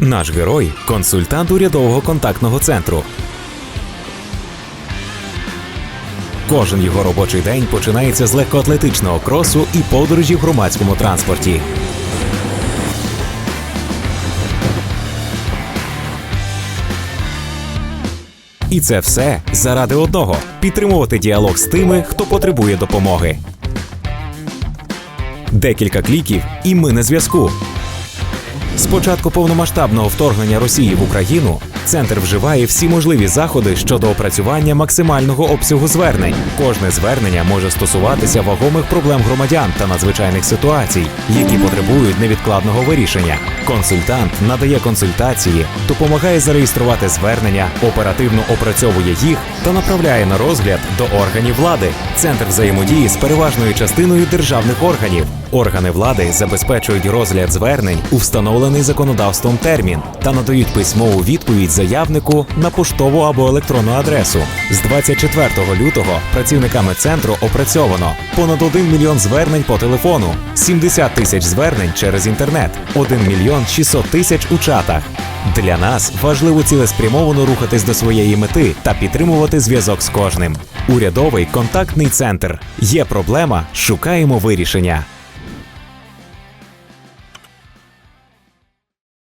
Наш герой консультант урядового контактного центру. Кожен його робочий день починається з легкоатлетичного кросу і подорожі в громадському транспорті. І це все заради одного підтримувати діалог з тими, хто потребує допомоги. Декілька кліків, і ми на зв'язку. З початку повномасштабного вторгнення Росії в Україну центр вживає всі можливі заходи щодо опрацювання максимального обсягу звернень. Кожне звернення може стосуватися вагомих проблем громадян та надзвичайних ситуацій, які потребують невідкладного вирішення. Консультант надає консультації, допомагає зареєструвати звернення, оперативно опрацьовує їх та направляє на розгляд до органів влади. Центр взаємодії з переважною частиною державних органів. Органи влади забезпечують розгляд звернень у встановлений законодавством термін та надають письмову відповідь заявнику на поштову або електронну адресу. З 24 лютого працівниками центру опрацьовано понад 1 мільйон звернень по телефону, 70 тисяч звернень через інтернет, 1 мільйон 600 тисяч у чатах. Для нас важливо цілеспрямовано рухатись до своєї мети та підтримувати зв'язок з кожним. Урядовий контактний центр. Є проблема, шукаємо вирішення.